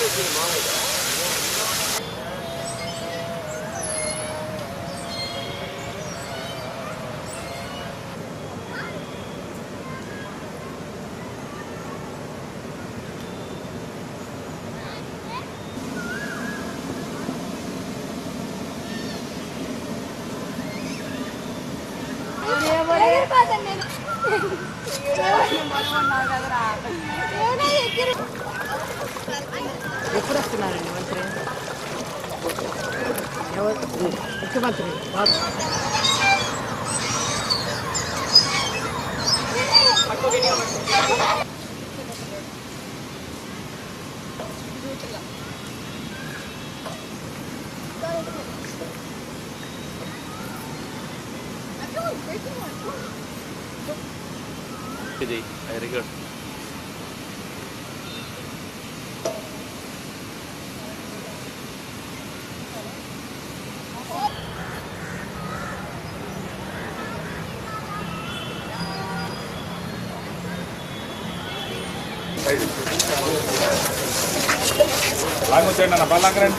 ఎగిరిపోతాను నేను ఎప్పుడు వస్తున్నారండి మంత్రి? ఎవరు? ముఖ్యమంత్రి you. ఇది వెరీ గుడ్ అన్ని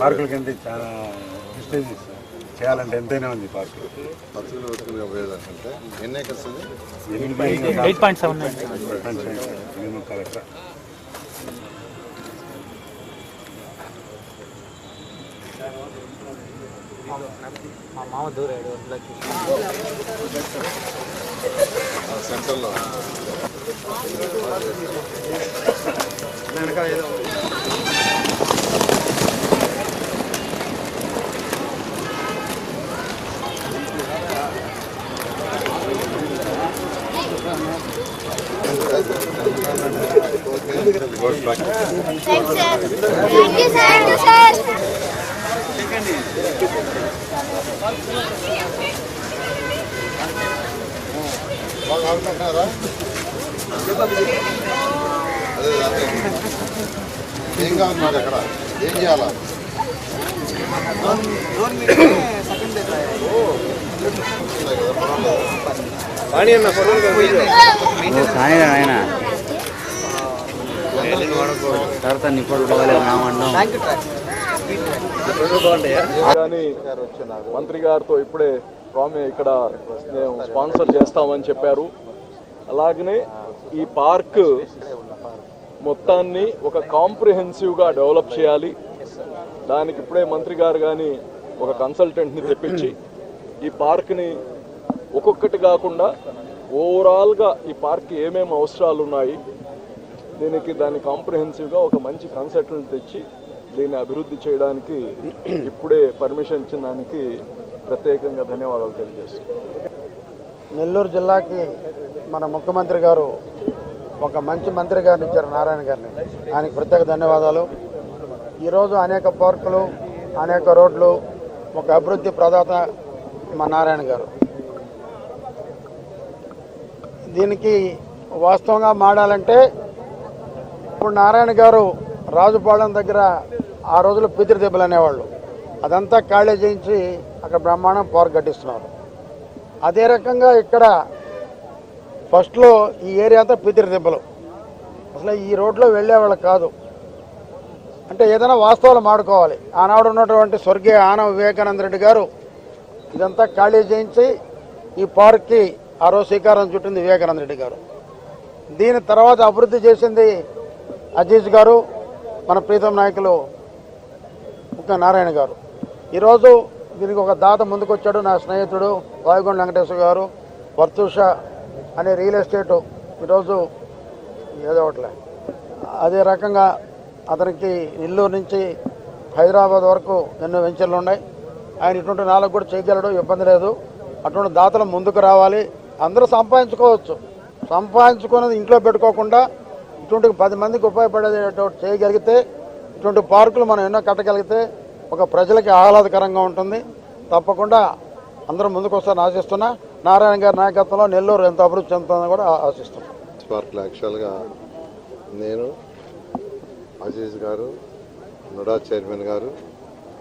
పార్కుల కింద చాలా ప్రెస్టేజ్ చేయాలంటే ఎంతైనా ఉంది park eight point seven minimum collector మా మామ దూరాడు సెంటర్లో thanks sir thank you sir thank you sir బాగా ఆడుకుంటున్నారా అదే అదే ఏం కావాలి మరి అక్కడ ఏం చేయాలా కానీ ఆయన తర్వాత నిప్పుడు మంత్రి గారితో ఇప్పుడే స్వామి ఇక్కడ మేము స్పాన్సర్ చేస్తామని చెప్పారు. అలాగనే ఈ పార్క్ మొత్తాన్ని ఒక కాంప్రిహెన్సివ్గా డెవలప్ చేయాలి. దానికి ఇప్పుడే మంత్రి గారు కానీ ఒక కన్సల్టెంట్ని తెప్పించి ఈ పార్క్ని ఒక్కొక్కటి కాకుండా ఓవరాల్గా ఈ పార్క్ ఏమేమి అవసరాలు ఉన్నాయి దీనికి దాన్ని కాంప్రహెన్సివ్గా ఒక మంచి కన్సల్టెంట్ తెచ్చి దీన్ని అభివృద్ధి చేయడానికి ఇప్పుడే పర్మిషన్ ఇచ్చిన దానికి ప్రత్యేకంగా ధన్యవాదాలు తెలియజేస్తున్నాను. నెల్లూరు జిల్లాకి మన ముఖ్యమంత్రి గారు ఒక మంచి మంత్రి గారిని ఇచ్చారు నారాయణ గారిని. ఆయనకు ప్రత్యేక ధన్యవాదాలు. ఈరోజు అనేక పార్కులు అనేక రోడ్లు ఒక అభివృద్ధి ప్రదాత మా నారాయణ గారు. దీనికి వాస్తవంగా మాడాలంటే ఇప్పుడు నారాయణ గారు రాజుపాలెం దగ్గర ఆ రోజులు పితృదెబ్బలు అనేవాళ్ళు. అదంతా ఖాళీ చేయించి అక్కడ బ్రహ్మాండం పార్క్ కట్టిస్తున్నారు అదే రకంగా ఇక్కడ ఫస్ట్లో ఈ ఏరియా అంతా పితృదెబ్బలు అసలు ఈ రోడ్లో వెళ్ళేవాళ్ళు కాదు. అంటే ఏదైనా వాస్తవాలు మాడుకోవాలి. ఆనాడు ఉన్నటువంటి స్వర్గీయ ఆన వివేకానంద రెడ్డి గారు ఇదంతా ఖాళీ చేయించి ఈ పార్క్కి ఆ రోజు శ్రీకారం చుట్టింది వివేకానంద రెడ్డి గారు. దీని తర్వాత అభివృద్ధి చేసింది అజీజ్ గారు మన ప్రీతం నాయకులు ముఖ్య నారాయణ గారు. ఈరోజు దీనికి ఒక దాత ముందుకొచ్చాడు నా స్నేహితుడు వాయుగొండ వెంకటేశ్వర గారు వర్తుష అనే రియల్ ఎస్టేట్ ఈరోజు ఏదో ఒకటిలే. అదే రకంగా అతనికి నెల్లూరు నుంచి హైదరాబాద్ వరకు ఎన్నో వెంచర్లు ఉన్నాయి. ఆయన ఇటువంటి నాలుగు కూడా చేయగలడు ఇబ్బంది లేదు. అటువంటి దాతలు ముందుకు రావాలి. అందరూ సంపాదించుకోవచ్చు. సంపాదించుకున్నది ఇంట్లో పెట్టుకోకుండా ఇటువంటి పది మందికి ఉపయోగపడేటట్టు చేయగలిగితే ఇటువంటి పార్కులు మనం ఎన్నో కట్టగలిగితే ఒక ప్రజలకి ఆహ్లాదకరంగా ఉంటుంది. తప్పకుండా అందరూ ముందుకు వస్తారని ఆశిస్తున్నా. నారాయణ గారి నాయకత్వంలో నెల్లూరు ఎంత అభివృద్ధి చెందుతుందని కూడా ఆశిస్తున్నాను పార్కులు పార్క్లో యాక్చువల్గా నేను అజీజ్ గారు నుడా చైర్మన్ గారు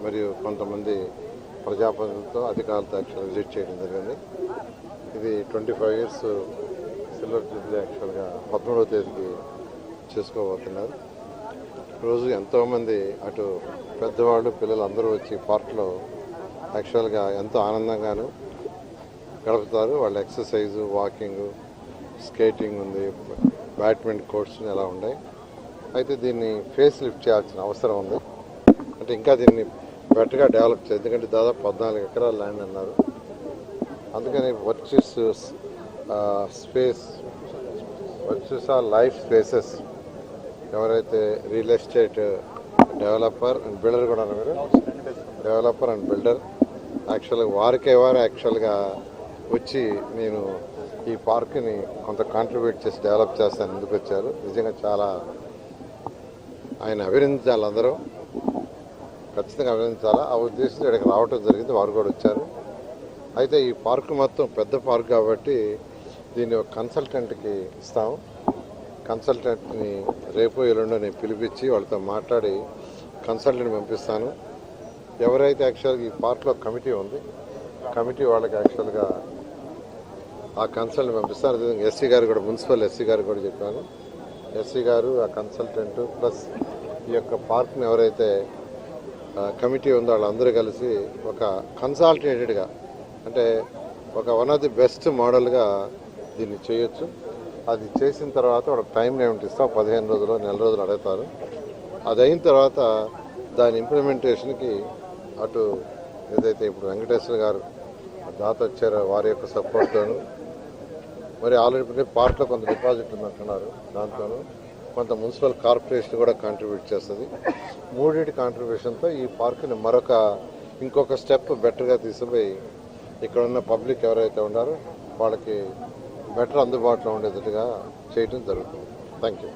మరియు కొంతమంది ప్రజాప్రతినిధులతో అధికారులతో యాక్చువల్గా విజిట్ చేయడం జరిగింది. ఇది twenty five years silver jubilee యాక్చువల్గా పదమూడవ తేదీకి చేసుకోబోతున్నారు. రోజు ఎంతోమంది అటు పెద్దవాళ్ళు పిల్లలు అందరూ వచ్చి పార్క్లో యాక్చువల్గా ఎంతో ఆనందంగాను గడుపుతారు. వాళ్ళ ఎక్సర్సైజు వాకింగ్ స్కేటింగ్ ఉంది బ్యాడ్మింటన్ కోర్ట్స్ ఎలా ఉన్నాయి. అయితే దీన్ని ఫేస్ లిఫ్ట్ చేయాల్సిన అవసరం ఉంది. అంటే ఇంకా దీన్ని బెటర్గా డెవలప్ చేయాలి ఎందుకంటే దాదాపు పద్నాలుగు ఎకరాల ల్యాండ్ అన్నారు. అందుకని వర్చెస్ స్పేస్ వర్చెస్ ఆ లైఫ్ స్పేసెస్ ఎవరైతే real estate developer and builder కూడా మీరు డెవలపర్ అండ్ బిల్డర్ యాక్చువల్గా వారికే వారు యాక్చువల్గా వచ్చి నేను ఈ పార్క్ని కొంత కాంట్రిబ్యూట్ చేసి డెవలప్ చేస్తాను ముందుకు వచ్చారు. నిజంగా చాలా ఆయన అభినందించాలి అందరూ ఖచ్చితంగా అభినందించాలా? ఆ ఉద్దేశంతో ఇక్కడికి రావటం జరిగింది. వారు కూడా వచ్చారు. అయితే ఈ పార్క్ మొత్తం పెద్ద పార్క్ కాబట్టి దీన్ని ఒక కన్సల్టెంట్కి ఇస్తాం. కన్సల్టెంట్ని రేపు ఎల్లుండో నేను పిలిపించి వాళ్ళతో మాట్లాడి కన్సల్టెంట్ పంపిస్తాను. ఎవరైతే యాక్చువల్గా ఈ పార్క్లో కమిటీ ఉంది కమిటీ వాళ్ళకి యాక్చువల్గా ఆ కన్సల్టెంట్ పంపిస్తాను. అదేవిధంగా ఎస్సీ గారు కూడా మున్సిపల్ ఎస్సీ గారు కూడా చెప్పాను. ఎస్సీ గారు ఆ కన్సల్టెంట్ ప్లస్ ఈ యొక్క పార్క్ని ఎవరైతే కమిటీ ఉందో వాళ్ళందరూ కలిసి ఒక కన్సల్టేటెడ్గా అంటే ఒక వన్ ఆఫ్ ది బెస్ట్ మోడల్గా దీన్ని చేయొచ్చు. అది చేసిన తర్వాత వాళ్ళకి టైం ఏమిటి ఇస్తాం పదిహేను రోజులు నెల రోజులు అడుగుతారు. అది అయిన తర్వాత దాని ఇంప్లిమెంటేషన్కి అటు ఏదైతే ఇప్పుడు వెంకటేశ్వర గారు దాత వచ్చారో వారి యొక్క సపోర్ట్తోను మరి ఆల్రెడీ పార్ట్లో కొంత డిపాజిట్ ఉందంటున్నారు దాంతోనూ కొంత మున్సిపల్ కార్పొరేషన్ కూడా కాంట్రిబ్యూట్ చేస్తుంది. మూడింటి కాంట్రిబ్యూషన్తో ఈ పార్క్ని మరొక ఇంకొక స్టెప్ బెటర్గా తీసుకుపోయి ఇక్కడ ఉన్న పబ్లిక్ ఎవరైతే ఉన్నారో వాళ్ళకి బెటర్ అందుబాటులో ఉండేటట్టుగా చేయడం జరుగుతుంది. Thank you